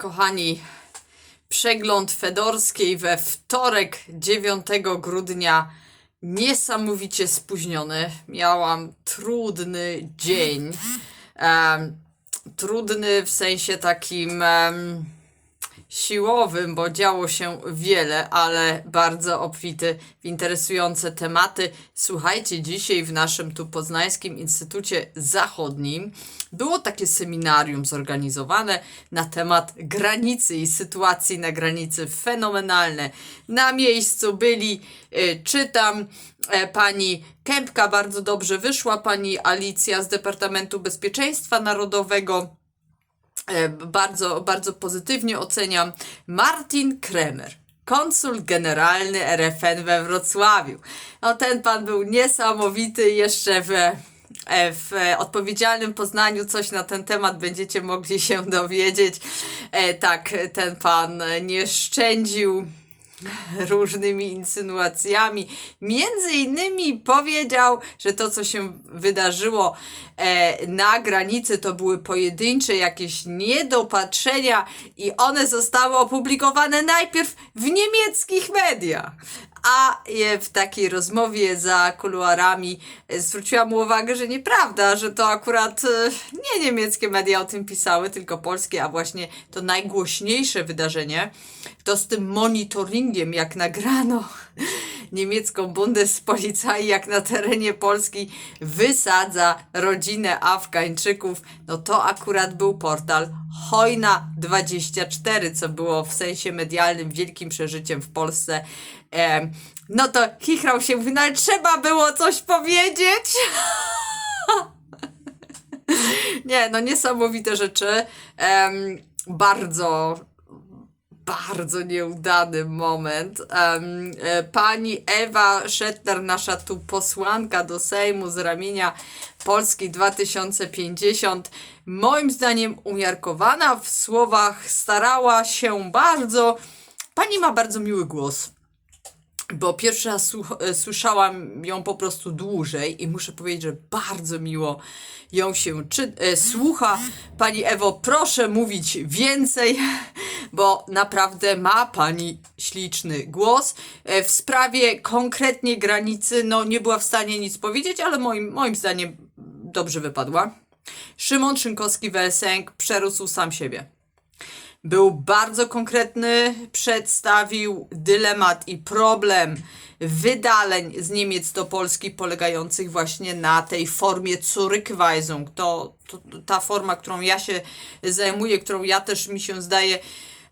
Kochani, przegląd Fedorskiej we wtorek 9 grudnia niesamowicie spóźniony. Miałam trudny dzień. Em, trudny w sensie takim em, siłowym, bo działo się wiele, ale bardzo obfity w interesujące tematy. Słuchajcie, dzisiaj w naszym tu Poznańskim Instytucie Zachodnim było takie seminarium zorganizowane na temat granicy i sytuacji na granicy fenomenalne. Na miejscu byli, y, czytam, e, pani Kępka bardzo dobrze wyszła, pani Alicja z Departamentu Bezpieczeństwa Narodowego, e, bardzo, bardzo pozytywnie oceniam. Martin Kremer, konsul generalny RFN we Wrocławiu. No ten pan był niesamowity jeszcze w, e, w odpowiedzialnym Poznaniu coś na ten temat będziecie mogli się dowiedzieć. E, Tak, ten pan nie szczędził różnymi insynuacjami. Między innymi powiedział, że to, co się wydarzyło e, na granicy, to były pojedyncze jakieś niedopatrzenia i one zostały opublikowane najpierw w niemieckich mediach. A w takiej rozmowie za kuluarami e, zwróciłam mu uwagę, że nieprawda, że to akurat e, nie niemieckie media o tym pisały, tylko polskie, a właśnie to najgłośniejsze wydarzenie, to z tym monitoringiem, jak nagrano niemiecką Bundespolizei, jak na terenie Polski wysadza rodzinę Afgańczyków, no to akurat był portal Hojna24, co było w sensie medialnym wielkim przeżyciem w Polsce. No to chichrał się, mówi, no ale trzeba było coś powiedzieć. Nie, no niesamowite rzeczy. Em, bardzo, bardzo nieudany moment. E, pani Ewa Szetler, nasza tu posłanka do Sejmu z ramienia Polski 2050, moim zdaniem umiarkowana w słowach, starała się bardzo. Pani ma bardzo miły głos bo pierwszy raz e, słyszałam ją po prostu dłużej i muszę powiedzieć, że bardzo miło ją się czy- e, słucha. Pani Ewo, proszę mówić więcej, bo naprawdę ma Pani śliczny głos. E, w sprawie konkretnie granicy, no nie była w stanie nic powiedzieć, ale moim, moim zdaniem dobrze wypadła. Szymon Szynkowski-Welsenk przerósł sam siebie był bardzo konkretny, przedstawił dylemat i problem wydaleń z Niemiec do Polski polegających właśnie na tej formie Zurückweisung. To, to ta forma, którą ja się zajmuję, którą ja też mi się zdaje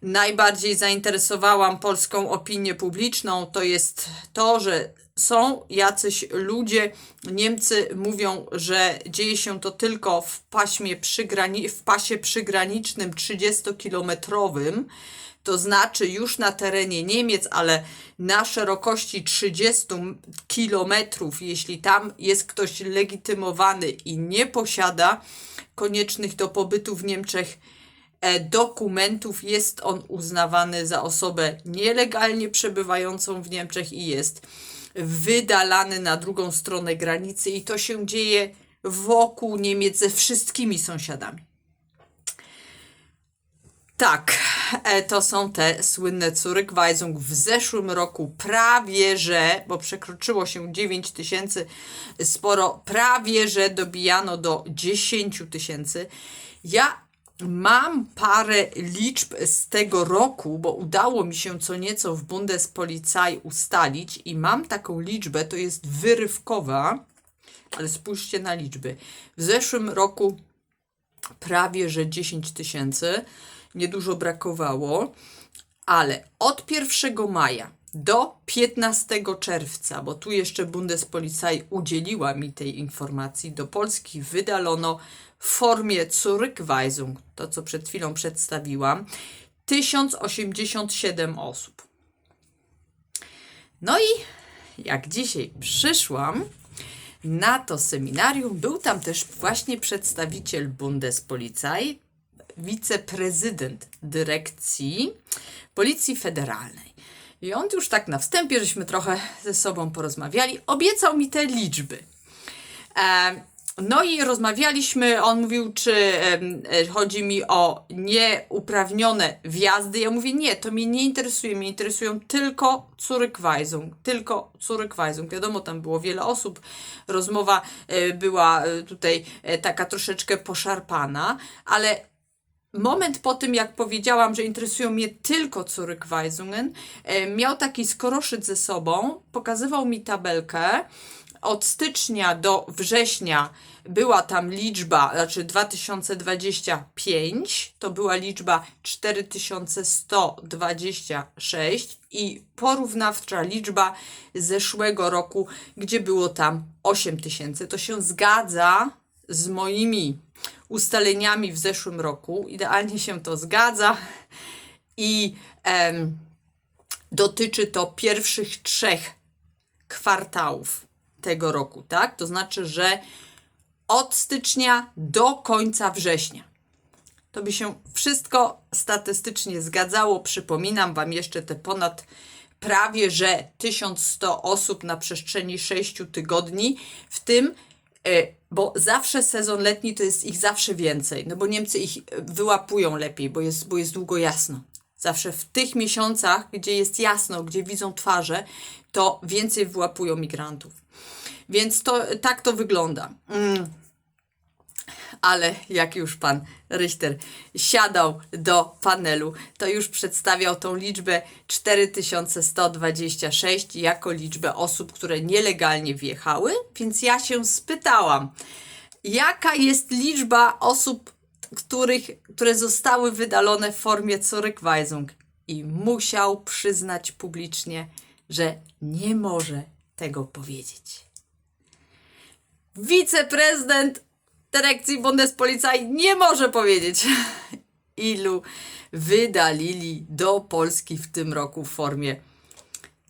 najbardziej zainteresowałam polską opinię publiczną, to jest to, że są jacyś ludzie, Niemcy mówią, że dzieje się to tylko w paśmie przygrani- w pasie przygranicznym 30-kilometrowym, to znaczy już na terenie Niemiec, ale na szerokości 30 kilometrów, jeśli tam jest ktoś legitymowany i nie posiada koniecznych do pobytu w Niemczech e, dokumentów, jest on uznawany za osobę nielegalnie przebywającą w Niemczech i jest wydalany na drugą stronę granicy i to się dzieje wokół Niemiec ze wszystkimi sąsiadami. Tak, e, to są te słynne Zurückweisung. W zeszłym roku prawie, że, bo przekroczyło się 9 tysięcy, sporo, prawie, że dobijano do 10 tysięcy. Ja mam parę liczb z tego roku, bo udało mi się co nieco w Bundespolizei ustalić i mam taką liczbę, to jest wyrywkowa, ale spójrzcie na liczby. W zeszłym roku prawie że 10 tysięcy, niedużo brakowało, ale od 1 maja do 15 czerwca, bo tu jeszcze Bundespolizei udzieliła mi tej informacji, do Polski wydalono w formie Zurückweisung, to co przed chwilą przedstawiłam, 1087 osób. No i jak dzisiaj przyszłam na to seminarium, był tam też właśnie przedstawiciel Bundespolizei, wiceprezydent dyrekcji Policji Federalnej. I on już tak na wstępie, żeśmy trochę ze sobą porozmawiali, obiecał mi te liczby. E, no i rozmawialiśmy, on mówił, czy e, chodzi mi o nieuprawnione wjazdy. Ja mówię, nie, to mnie nie interesuje, mnie interesują tylko Zurückweisung, tylko Zurückweisung. Wiadomo, tam było wiele osób, rozmowa e, była tutaj taka troszeczkę poszarpana, ale moment po tym, jak powiedziałam, że interesują mnie tylko Zurückweisungen, e, miał taki skoroszyt ze sobą, pokazywał mi tabelkę. Od stycznia do września była tam liczba, znaczy 2025, to była liczba 4126 i porównawcza liczba zeszłego roku, gdzie było tam 8000. To się zgadza z moimi ustaleniami w zeszłym roku. Idealnie się to zgadza i em, dotyczy to pierwszych trzech kwartałów tego roku, tak? To znaczy, że od stycznia do końca września. To by się wszystko statystycznie zgadzało. Przypominam Wam jeszcze te ponad prawie że 1100 osób na przestrzeni 6 tygodni, w tym, bo zawsze sezon letni to jest ich zawsze więcej, no bo Niemcy ich e, wyłapują lepiej, bo jest, bo jest długo jasno. Zawsze w tych miesiącach, gdzie jest jasno, gdzie widzą twarze, to więcej wyłapują migrantów. Więc to tak to wygląda. Mm ale jak już pan Richter siadał do panelu, to już przedstawiał tą liczbę 4126 jako liczbę osób, które nielegalnie wjechały, więc ja się spytałam, jaka jest liczba osób, których, które zostały wydalone w formie Zurückweisung i musiał przyznać publicznie, że nie może tego powiedzieć. Wiceprezydent dyrekcji Bundespolizei nie może powiedzieć, ilu wydalili do Polski w tym roku w formie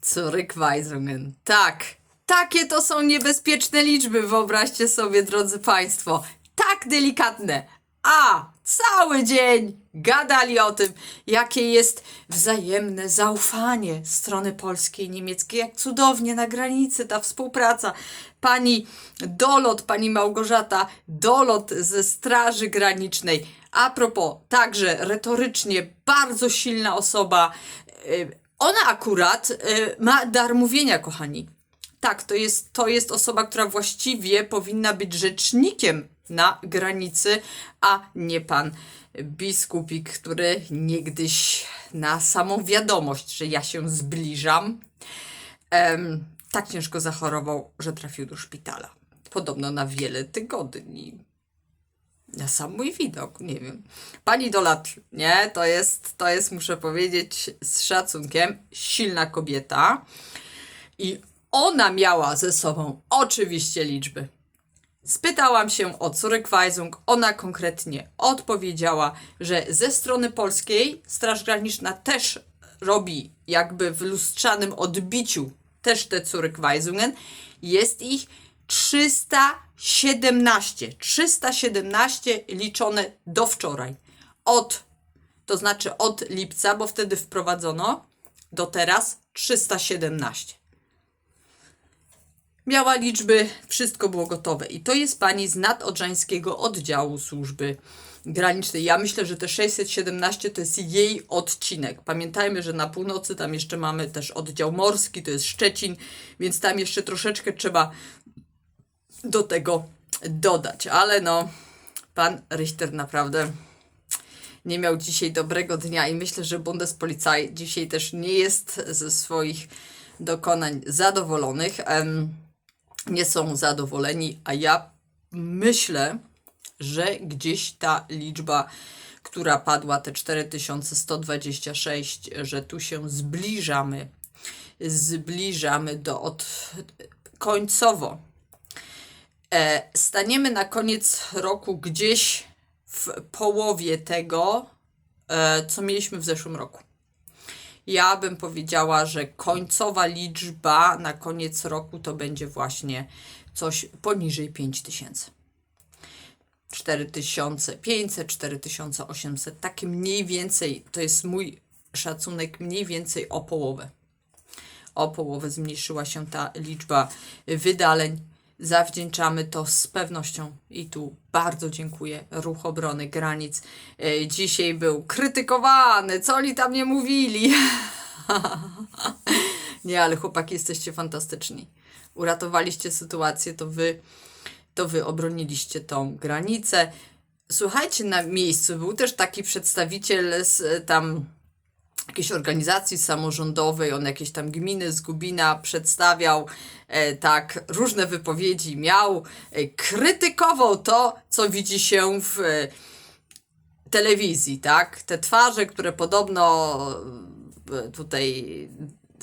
Zurückweisungen. Tak, takie to są niebezpieczne liczby, wyobraźcie sobie, drodzy Państwo. Tak delikatne, a cały dzień gadali o tym, jakie jest wzajemne zaufanie strony polskiej i niemieckiej, jak cudownie na granicy ta współpraca. Pani Dolot, pani Małgorzata Dolot ze Straży Granicznej. A propos, także retorycznie bardzo silna osoba. Y, Ona akurat y, ma dar mówienia, kochani. Tak, to jest, to jest osoba, która właściwie powinna być rzecznikiem na granicy, a nie pan biskupik, który niegdyś na samą wiadomość, że ja się zbliżam, em, tak ciężko zachorował, że trafił do szpitala. Podobno na wiele tygodni. Na sam mój widok, nie wiem. Pani Dolat, nie, to jest, to jest, muszę powiedzieć, z szacunkiem, silna kobieta. I ona miała ze sobą oczywiście liczby. Spytałam się o Zurückweisung. Ona konkretnie odpowiedziała, że ze strony polskiej Straż Graniczna też robi jakby w lustrzanym odbiciu też te Zurückweisungen. Jest ich 317. 317 liczone do wczoraj. Od, to znaczy od lipca, bo wtedy wprowadzono, do teraz 317 miała liczby, wszystko było gotowe. I to jest pani z nadodrzańskiego oddziału służby granicznej. Ja myślę, że te 617 to jest jej odcinek. Pamiętajmy, że na północy tam jeszcze mamy też oddział morski, to jest Szczecin, więc tam jeszcze troszeczkę trzeba do tego dodać. Ale no, pan Richter naprawdę nie miał dzisiaj dobrego dnia i myślę, że Bundespolizei dzisiaj też nie jest ze swoich dokonań zadowolonych. Em, nie są zadowoleni, a ja myślę, że gdzieś ta liczba, która padła, te 4126, że tu się zbliżamy, zbliżamy do od końcowo. E, staniemy na koniec roku gdzieś w połowie tego, e, co mieliśmy w zeszłym roku. Ja bym powiedziała, że końcowa liczba na koniec roku to będzie właśnie coś poniżej 5000. 4500, 4800, takie mniej więcej, to jest mój szacunek, mniej więcej o połowę. O połowę zmniejszyła się ta liczba wydaleń zawdzięczamy to z pewnością i tu bardzo dziękuję Ruch Obrony Granic. E, Dzisiaj był krytykowany, co oni tam nie mówili. nie, ale chłopaki jesteście fantastyczni. Uratowaliście sytuację, to wy, to wy obroniliście tą granicę. Słuchajcie, na miejscu był też taki przedstawiciel z tam jakiejś organizacji samorządowej, on jakieś tam gminy z Gubina przedstawiał, e, tak, różne wypowiedzi miał, e, krytykował to, co widzi się w e, telewizji, tak? Te twarze, które podobno e, tutaj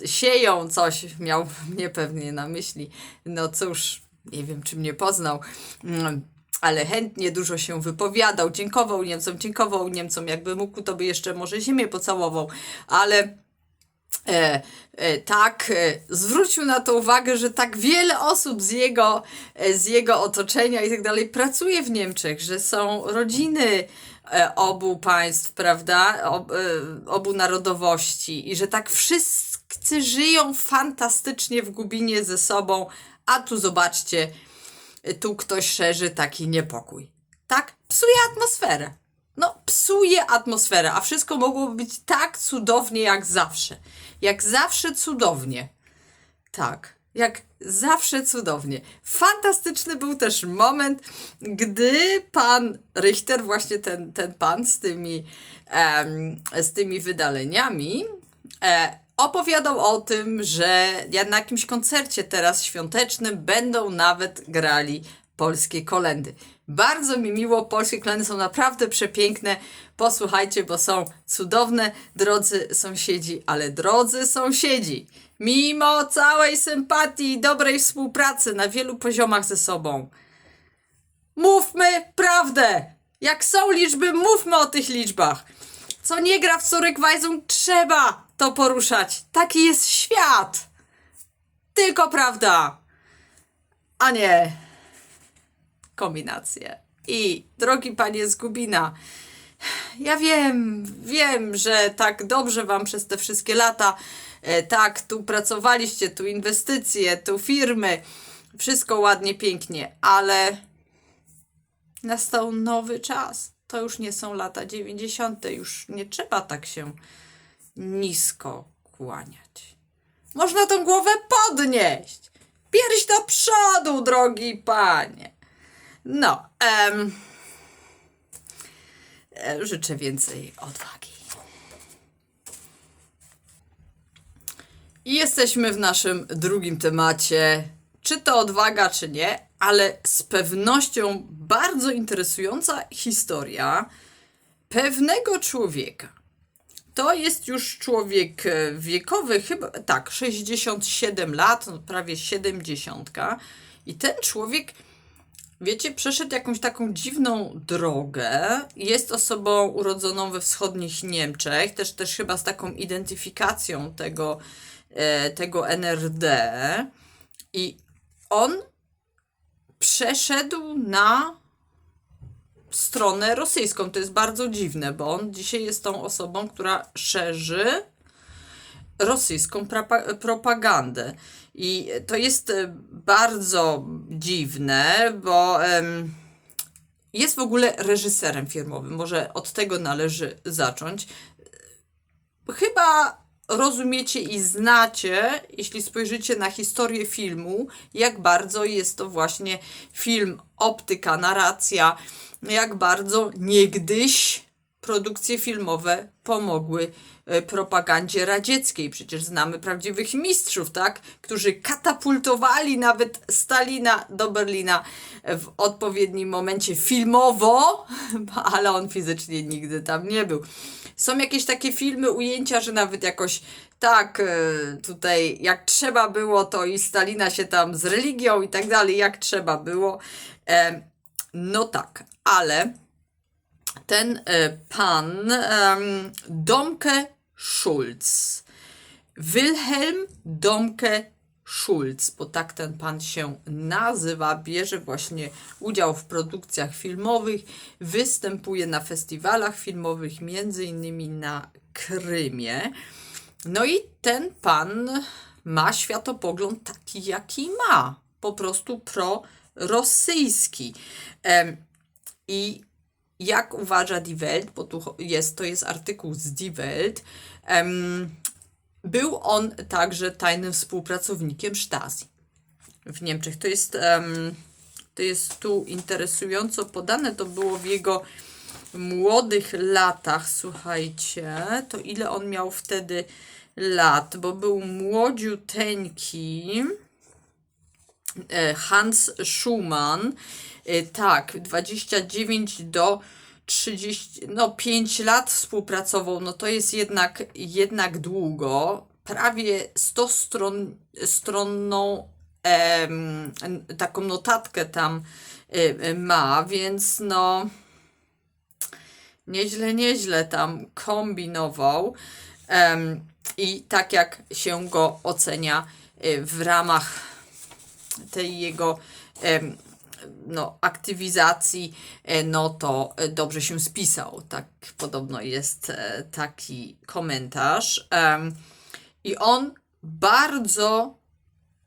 sieją coś, miał mnie pewnie na myśli. No cóż, nie wiem, czy mnie poznał, mm, ale chętnie dużo się wypowiadał, dziękował Niemcom, dziękował Niemcom, jakby mógł, to by jeszcze może ziemię pocałował, ale e, e, tak, e, zwrócił na to uwagę, że tak wiele osób z jego, e, z jego otoczenia i tak dalej pracuje w Niemczech, że są rodziny e, obu państw, prawda, ob, e, obu narodowości i że tak wszyscy żyją fantastycznie w Gubinie ze sobą, a tu zobaczcie, tu ktoś szerzy taki niepokój. Tak? Psuje atmosferę. No, psuje atmosferę, a wszystko mogłoby być tak cudownie jak zawsze. Jak zawsze cudownie. Tak, jak zawsze cudownie. Fantastyczny był też moment, gdy pan Richter, właśnie ten, ten pan z tymi, em, z tymi wydaleniami, e, opowiadał o tym, że na jakimś koncercie teraz świątecznym będą nawet grali polskie kolendy. Bardzo mi miło, polskie kolendy są naprawdę przepiękne. Posłuchajcie, bo są cudowne, drodzy sąsiedzi, ale drodzy sąsiedzi, mimo całej sympatii i dobrej współpracy na wielu poziomach ze sobą, mówmy prawdę! Jak są liczby, mówmy o tych liczbach. Co nie gra w Zurückweisung, trzeba to poruszać. Taki jest świat. Tylko prawda, a nie kombinacje. I drogi panie z Gubina, ja wiem, wiem, że tak dobrze wam przez te wszystkie lata, e, tak, tu pracowaliście, tu inwestycje, tu firmy, wszystko ładnie, pięknie, ale nastał nowy czas. To już nie są lata 90., już nie trzeba tak się nisko kłaniać. Można tą głowę podnieść. Pierś do przodu, drogi panie. No, em, życzę więcej odwagi. I jesteśmy w naszym drugim temacie. Czy to odwaga, czy nie, ale z pewnością bardzo interesująca historia pewnego człowieka. To jest już człowiek e, wiekowy, chyba tak, 67 lat, no prawie 70. I ten człowiek, wiecie, przeszedł jakąś taką dziwną drogę. Jest osobą urodzoną we wschodnich Niemczech, też, też chyba z taką identyfikacją tego, e, tego NRD. I on przeszedł na stronę rosyjską. To jest bardzo dziwne, bo on dzisiaj jest tą osobą, która szerzy rosyjską propagandę. I to jest e, bardzo dziwne, bo jest w ogóle reżyserem filmowym. Może od tego należy zacząć. Chyba rozumiecie i znacie, jeśli spojrzycie na historię filmu, jak bardzo jest to właśnie film, optyka, narracja, jak bardzo niegdyś produkcje filmowe pomogły e, propagandzie radzieckiej. Przecież znamy prawdziwych mistrzów, tak? Którzy katapultowali nawet Stalina do Berlina w odpowiednim momencie filmowo, ale on fizycznie nigdy tam nie był. Są jakieś takie filmy, ujęcia, że nawet jakoś tak, e, tutaj jak trzeba było, to i Stalina się tam z religią i tak dalej, jak trzeba było. E, No tak, ale ten e, pan Domke Schulz, Wilhelm Domke Schulz, bo tak ten pan się nazywa, bierze właśnie udział w produkcjach filmowych, występuje na festiwalach filmowych, między innymi na Krymie. No i ten pan ma światopogląd taki, jaki ma. po prostu prorosyjski. I jak uważa Die Welt, bo tu jest, to jest artykuł z Die Welt, em, był on także tajnym współpracownikiem Stasi w Niemczech. To jest, em, to jest tu interesująco podane, to było w jego młodych latach, słuchajcie, to ile on miał wtedy lat, bo był młodziuteńki, Hans Schumann, e, tak, 29 do 30, no 5 lat współpracował, no to jest jednak, jednak długo, prawie 100 stron, stronną em, taką notatkę tam e, e, ma, więc no nieźle, nieźle tam kombinował. Em, I tak jak się go ocenia w ramach tej jego no, aktywizacji, e, no to e, dobrze się spisał. Tak podobno jest e, taki komentarz. I on bardzo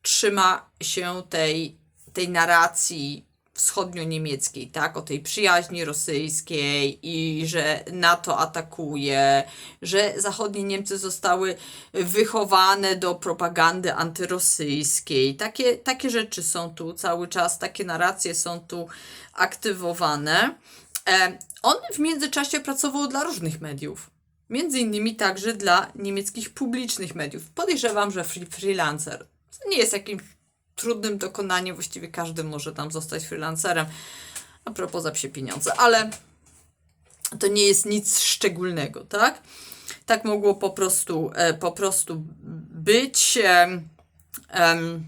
trzyma się tej, tej narracji wschodnio-niemieckiej, tak, o tej przyjaźni rosyjskiej i że NATO atakuje, że zachodnie Niemcy zostały wychowane do propagandy antyrosyjskiej. Takie, takie rzeczy są tu cały czas, takie narracje są tu aktywowane. E, on w międzyczasie pracował dla różnych mediów. Między innymi także dla niemieckich publicznych mediów. Podejrzewam, że free, freelancer. To nie jest jakimś trudnym dokonaniem, właściwie każdy może tam zostać freelancerem. A propos za pieniądze, ale to nie jest nic szczególnego, tak? Tak mogło po prostu, e, po prostu być. em.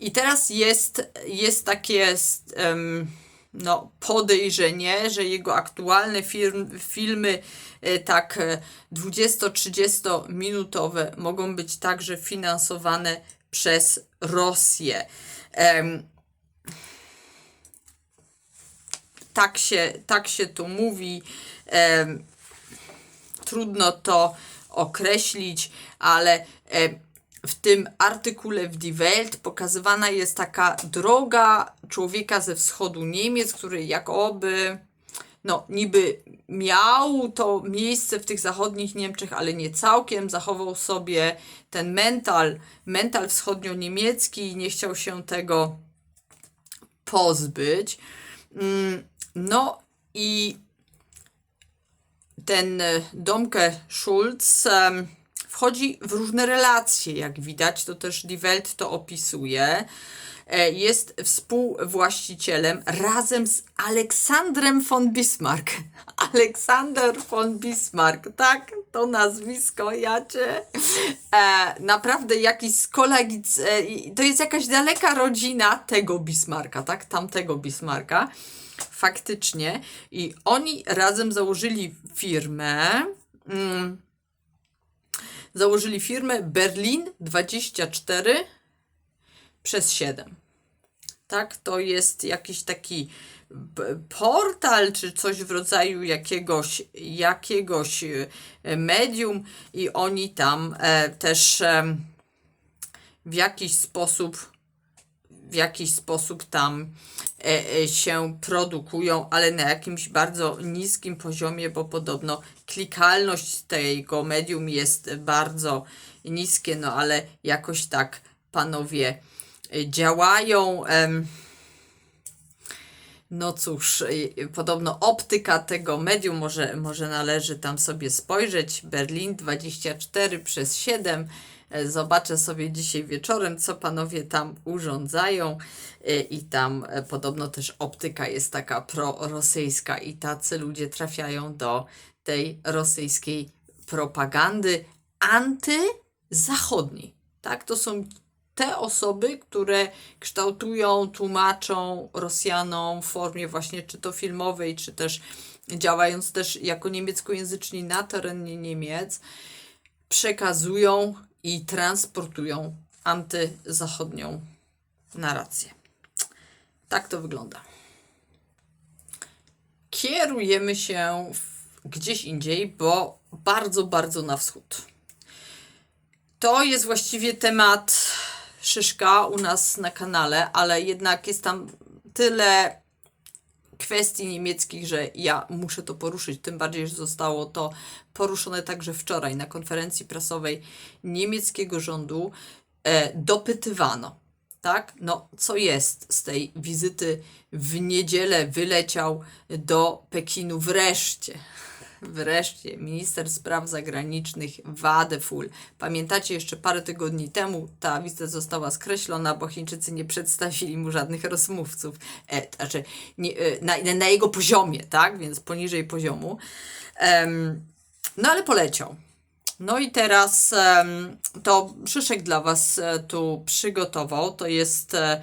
I teraz jest, jest takie no, podejrzenie, że jego aktualne filmy e, tak e, 20-30 minutowe mogą być także finansowane przez Rosję. Tak, się, tak się tu mówi. Trudno to określić, ale w tym artykule w Die Welt pokazywana jest taka droga człowieka ze wschodu Niemiec, który jakoby no niby miał to miejsce w tych zachodnich Niemczech, ale nie całkiem, zachował sobie ten mental, mental wschodnio-niemiecki i nie chciał się tego pozbyć. Mm, No i ten Domke Schulz wchodzi w różne relacje, jak widać, to też Die Welt to opisuje. E, Jest współwłaścicielem razem z Aleksandrem von Bismarck. Aleksander von Bismarck, tak? To nazwisko, ja cię. E, naprawdę jakiś z kolegic, e, to jest jakaś daleka rodzina tego Bismarcka, tak? Tamtego Bismarcka. Faktycznie. I oni razem założyli firmę. Mm, założyli firmę Berlin 24 przez 7. Tak, to jest jakiś taki portal, czy coś w rodzaju jakiegoś, jakiegoś e, medium, i oni tam e, też w jakiś sposób w jakiś sposób tam e, e, się produkują, ale na jakimś bardzo niskim poziomie, bo podobno klikalność tego medium jest bardzo niskie, no ale jakoś tak panowie działają. no cóż, podobno optyka tego medium, może, może należy tam sobie spojrzeć. Berlin 24 przez 7. E, Zobaczę sobie dzisiaj wieczorem, co panowie tam urządzają. E, I tam e, podobno też optyka jest taka prorosyjska, i tacy ludzie trafiają do tej rosyjskiej propagandy antyzachodniej. Tak, to są te osoby, które kształtują, tłumaczą Rosjanom w formie właśnie czy to filmowej, czy też działając też jako niemieckojęzyczni na terenie Niemiec, przekazują i transportują antyzachodnią narrację. Tak to wygląda. Kierujemy się gdzieś indziej, bo bardzo, bardzo na wschód. To jest właściwie temat Szyszka u nas na kanale, ale jednak jest tam tyle kwestii niemieckich, że ja muszę to poruszyć. Tym bardziej, że zostało to poruszone także wczoraj na konferencji prasowej niemieckiego rządu. E, dopytywano, tak? No, co jest z tej wizyty w niedzielę wyleciał do Pekinu wreszcie. Wreszcie minister spraw zagranicznych Wadeful. Pamiętacie, jeszcze parę tygodni temu ta wizyta została skreślona, bo Chińczycy nie przedstawili mu żadnych rozmówców. E, znaczy, nie, e, na, na jego poziomie, tak? Więc poniżej poziomu. Em, no ale poleciał. No i teraz to Szyszek dla Was e, tu przygotował. To jest e,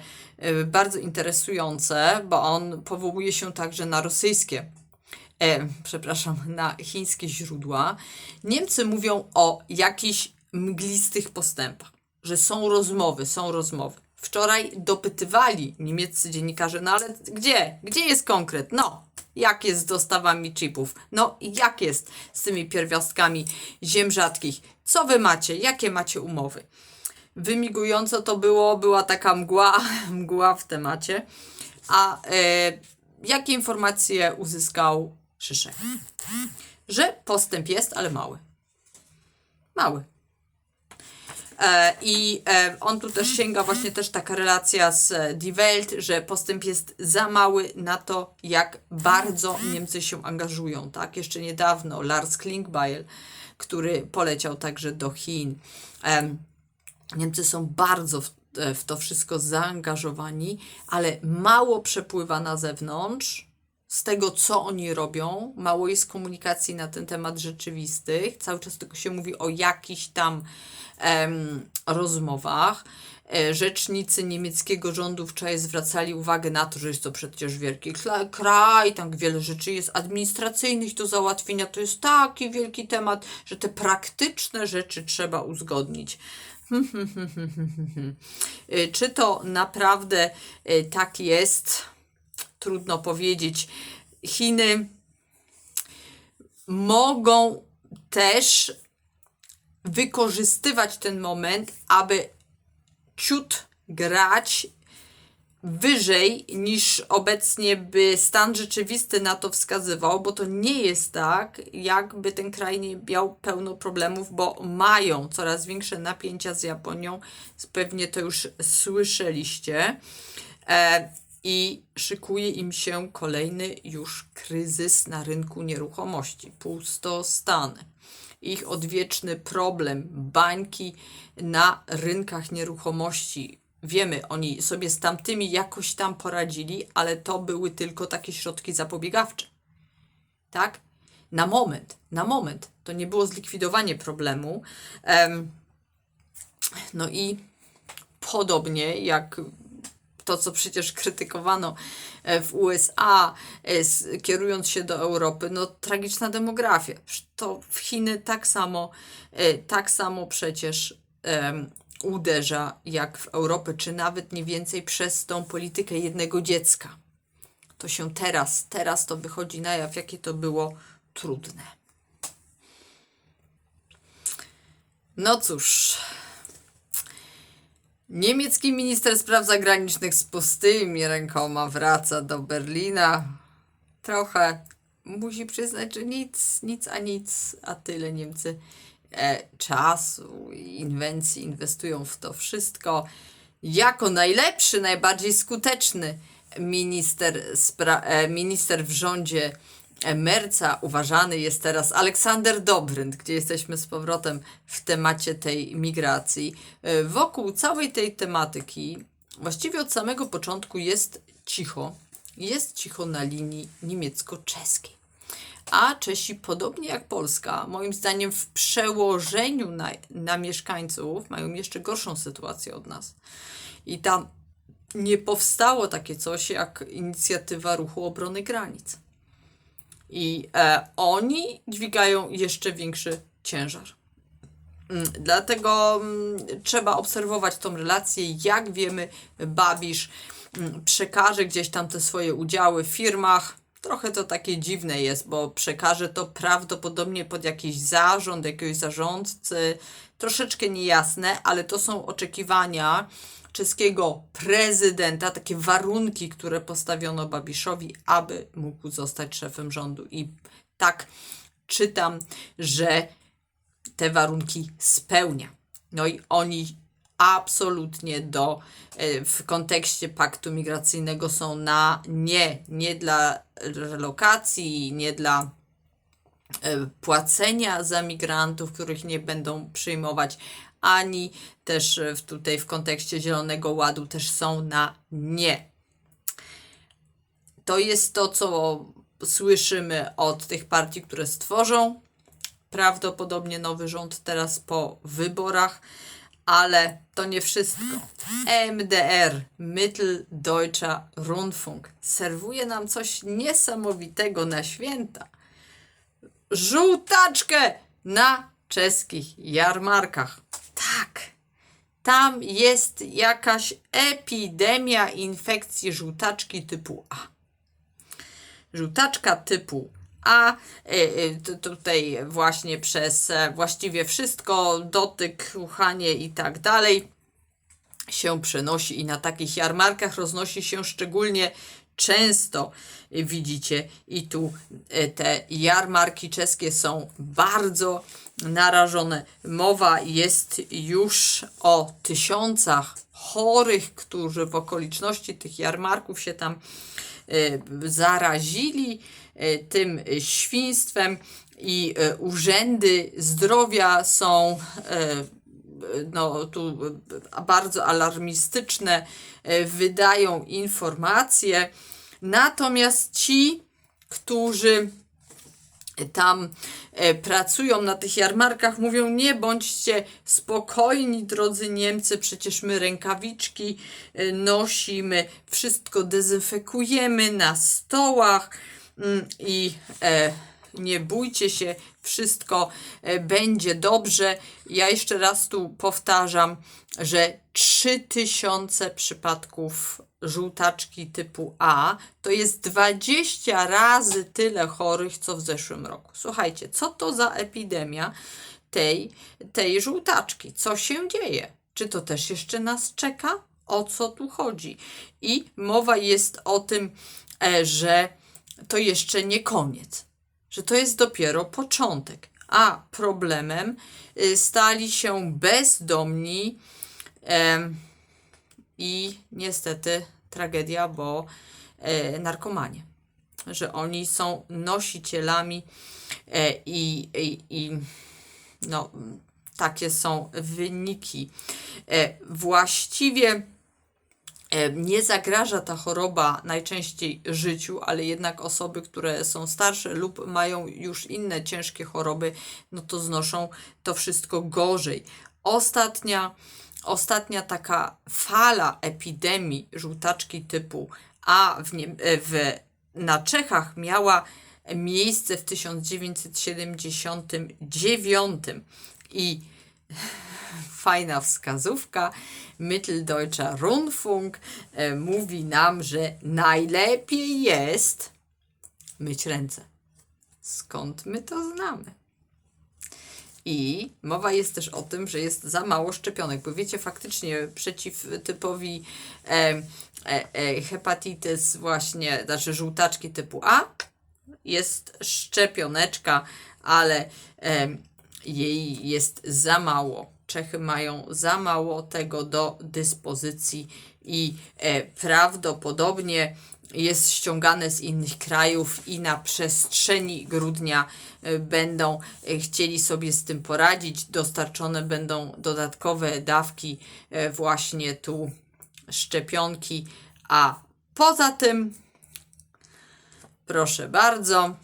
bardzo interesujące, bo on powołuje się także na rosyjskie e, przepraszam, na chińskie źródła, Niemcy mówią o jakichś mglistych postępach, że są rozmowy, są rozmowy. Wczoraj dopytywali niemieccy dziennikarze, no ale gdzie? Gdzie jest konkret? No, jak jest z dostawami chipów? No, jak jest z tymi pierwiastkami ziem rzadkich? Co wy macie? Jakie macie umowy? Wymigująco to było, była taka mgła, mgła w temacie. A e, jakie informacje uzyskał Szyszek? Że postęp jest, ale mały. Mały. E, I e, on tu też sięga właśnie też taka relacja z e, Die Welt, że postęp jest za mały na to, jak bardzo Niemcy się angażują. Tak, jeszcze niedawno Lars Klingbeil, który poleciał także do Chin. Em, Niemcy są bardzo w, w to wszystko zaangażowani, ale mało przepływa na zewnątrz z tego, co oni robią. Mało jest komunikacji na ten temat rzeczywistych. Cały czas tylko się mówi o jakichś tam em, rozmowach. E, Rzecznicy niemieckiego rządu wczoraj zwracali uwagę na to, że jest to przecież wielki kraj, tam wiele rzeczy jest administracyjnych do załatwienia. To jest taki wielki temat, że te praktyczne rzeczy trzeba uzgodnić. E, Czy to naprawdę e, tak jest? Trudno powiedzieć. Chiny mogą też wykorzystywać ten moment, aby ciut grać wyżej niż obecnie by stan rzeczywisty na to wskazywał, bo to nie jest tak, jakby ten kraj nie miał pełno problemów, bo mają coraz większe napięcia z Japonią. Pewnie to już słyszeliście. E, I szykuje im się kolejny już kryzys na rynku nieruchomości. Pustostany ich odwieczny problem, bańki na rynkach nieruchomości. Wiemy, oni sobie z tamtymi jakoś tam poradzili, ale to były tylko takie środki zapobiegawcze. Tak? Na moment, na moment. To nie było zlikwidowanie problemu. Em, no i podobnie jak to, co przecież krytykowano e, w USA, e, kierując się do Europy, no tragiczna demografia. To w Chiny tak samo, e, tak samo przecież em, uderza jak w Europę, czy nawet nie więcej przez tą politykę jednego dziecka. To się teraz, teraz to wychodzi na jaw, jakie to było trudne. No cóż, Niemiecki minister spraw zagranicznych z pustymi rękoma wraca do Berlina. Trochę musi przyznać, że nic, nic a nic, a tyle Niemcy e, czasu i inwencji inwestują w to wszystko. Jako najlepszy, najbardziej skuteczny minister, spra- e, minister w rządzie Merca uważany jest teraz Aleksander Dobrynt, gdzie jesteśmy z powrotem w temacie tej migracji. E, Wokół całej tej tematyki, właściwie od samego początku jest cicho. Jest cicho na linii niemiecko-czeskiej. A Czesi, podobnie jak Polska, moim zdaniem w przełożeniu na, na mieszkańców mają jeszcze gorszą sytuację od nas. I tam nie powstało takie coś jak inicjatywa ruchu obrony granic. I e, oni dźwigają jeszcze większy ciężar. Mm, Dlatego mm, trzeba obserwować tą relację. Jak wiemy, Babisz mm, przekaże gdzieś tam te swoje udziały w firmach trochę to takie dziwne jest, bo przekaże to prawdopodobnie pod jakiś zarząd, jakiegoś zarządcy. Troszeczkę niejasne, ale to są oczekiwania czeskiego prezydenta, takie warunki, które postawiono Babiszowi, aby mógł zostać szefem rządu. I tak czytam, że te warunki spełnia. No i oni absolutnie do, e, w kontekście paktu migracyjnego są na nie, nie dla relokacji, nie dla e, płacenia za migrantów, których nie będą przyjmować, ani też e, w- tutaj w kontekście Zielonego Ładu też są na nie. To jest to, co słyszymy od tych partii, które stworzą prawdopodobnie nowy rząd teraz po wyborach, ale to nie wszystko. MDR, Mitteldeutscher Rundfunk, serwuje nam coś niesamowitego na święta. Żółtaczkę na czeskich jarmarkach. Tak, tam jest jakaś epidemia infekcji żółtaczki typu A. Żółtaczka typu A, y, t- tutaj właśnie przez e, właściwie wszystko, dotyk, uchanie i tak dalej się przenosi i na takich jarmarkach roznosi się szczególnie często, y, widzicie, i tu y, te jarmarki czeskie są bardzo narażone. Mowa jest już o tysiącach chorych, którzy w okoliczności tych jarmarków się tam y, zarazili tym świństwem i urzędy zdrowia są no, tu bardzo alarmistyczne, y, wydają informacje. Natomiast ci, którzy tam e, pracują na tych jarmarkach, mówią: Nie bądźcie spokojni, drodzy Niemcy, przecież my rękawiczki e, nosimy, wszystko dezynfekujemy na stołach mm, i e, nie bójcie się, wszystko e, będzie dobrze. Ja jeszcze raz tu powtarzam, że 3000 przypadków żółtaczki typu A to jest 20 razy tyle chorych, co w zeszłym roku. Słuchajcie, co to za epidemia tej, tej żółtaczki? Co się dzieje? Czy to też jeszcze nas czeka? O co tu chodzi? I mowa jest o tym, e, że to jeszcze nie koniec, że to jest dopiero początek. A problemem y, stali się bezdomni i niestety tragedia, bo e, narkomanie. Że oni są nosicielami e, i, i, i no, takie są wyniki. E, właściwie nie zagraża ta choroba najczęściej życiu, ale jednak osoby, które są starsze lub mają już inne ciężkie choroby, no to znoszą to wszystko gorzej. Ostatnia, ostatnia taka fala epidemii żółtaczki typu A w, Niem- e, w, na Czechach miała miejsce w 1979 i fajna wskazówka. Mitteldeutscher Rundfunk e, mówi nam, że najlepiej jest myć ręce. Skąd my to znamy? I mowa jest też o tym, że jest za mało szczepionek, bo wiecie, faktycznie przeciwtypowi e, e, e, hepatitis właśnie, znaczy żółtaczki typu A jest szczepioneczka, ale em, jej jest za mało. Czechy mają za mało tego do dyspozycji i e, prawdopodobnie jest ściągane z innych krajów i na przestrzeni grudnia e, będą e, chcieli sobie z tym poradzić. Dostarczone będą dodatkowe dawki e, właśnie tu szczepionki, a poza tym proszę bardzo,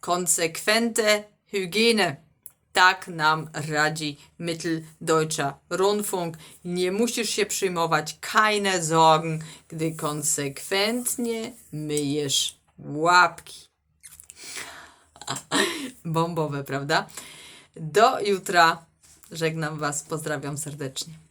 konsekwente Hygiene. Tak nam radzi Mitteldeutscher Rundfunk. Nie musisz się przyjmować, keine Sorgen, gdy konsekwentnie myjesz łapki. Bombowe, prawda? Do jutra. Żegnam Was, pozdrawiam serdecznie.